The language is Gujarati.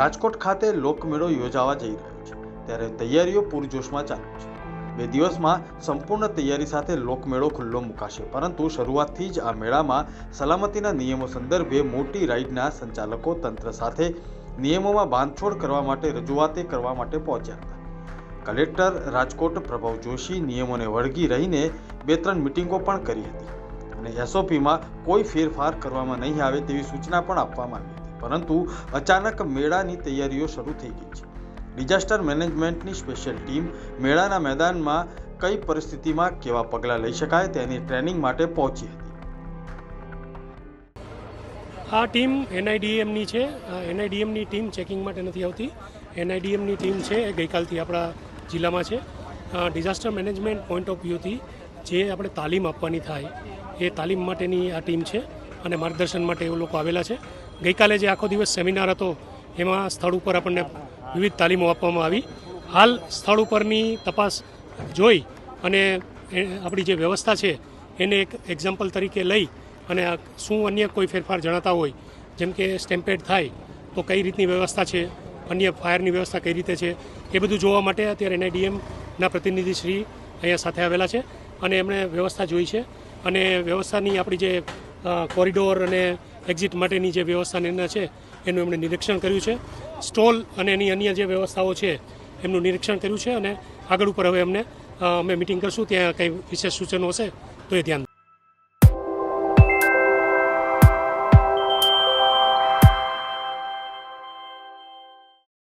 રાજકોટ ખાતે લોકમેળો યોજાવા જઈ રહ્યો છે. ત્યારે તૈયારીઓ પૂરજોશમાં ચાલુ છે. બે દિવસમાં સંપૂર્ણ તૈયારી સાથે લોકમેળો ખુલ્લો મુકાશે. પરંતુ શરૂઆતથી જ આ મેળામાં સલામતીના નિયમો સંદર્ભે મોટી રાઇડના સંચાલકો તંત્ર સાથે નિયમોમાં બાંધછોડ કરવા માટે રજૂઆતે કરવા માટે પહોંચ્યા હતા. કલેક્ટર રાજકોટ પ્રભવ જોશી નિયમોને વળગી રહીને બે ત્રણ મિટિંગો પણ કરી હતી. અને એસઓપીમાં કોઈ ફેરફાર કરવામાં નહીં આવે તેવી સૂચના પણ આપવામાં આવી પરંતુ અચાનક મેળાની તૈયારીઓ શરૂ થઈ ગઈ છે. ડિઝાસ્ટર મેનેજમેન્ટની સ્પેશિયલ ટીમ મેળાના મેદાનમાં કઈ પરિસ્થિતિમાં કેવા પગલાં લઈ શકાય તેની ટ્રેનિંગ માટે પહોંચી હતી. આ ટીમ એનઆઈડીએમની છે. એનઆઈડીએમની ટીમ ચેકિંગ માટે નથી આવતી. એનઆઈડીએમની ટીમ છે એ ગઈકાલથી આપણા જિલ્લામાં છે. ડિઝાસ્ટર મેનેજમેન્ટ પોઈન્ટ ઓફ વ્યૂથી જે આપણે તાલીમ આપવાની થાય એ તાલીમ માટેની આ ટીમ છે અને માર્ગદર્શન માટે એ લોકો આવેલા છે. ગઈકાલે જે આખો દિવસ સેમિનાર હતો, એમાં સ્થળ ઉપર આપણને વિવિધ તાલીમો આપવામાં આવી. હાલ સ્થળ ઉપરની તપાસ જોઈ અને આપણી જે વ્યવસ્થા છે, એને એક એક્ઝામ્પલ તરીકે લઈ અને શું અન્ય કોઈ ફેરફાર જણાતા હોય, જેમ કે સ્ટેમ્પેડ થાય, તો કઈ રીતની વ્યવસ્થા છે, અન્ય ફાયરની વ્યવસ્થા કઈ રીતે છે, એ બધું જોવા માટે અત્યારે એનઆઈડીએમના પ્રતિનિધિ શ્રી અહીંયા સાથે આવેલા છે અને એમણે વ્યવસ્થા જોઈ છે. અને વ્યવસ્થાની આપણી જે કોરિડોર અને એક્ઝિટ માટેની જે વ્યવસ્થા એના છે, એનું એમણે નિરીક્ષણ કર્યું છે. સ્ટોલ અને એની અન્ય જે વ્યવસ્થાઓ છે, એમનું નિરીક્ષણ કર્યું છે અને આગળ ઉપર હવે એમને અમે મિટિંગ કરશું, ત્યાં કંઈ વિશેષ સૂચનો હશે તો એ ધ્યાન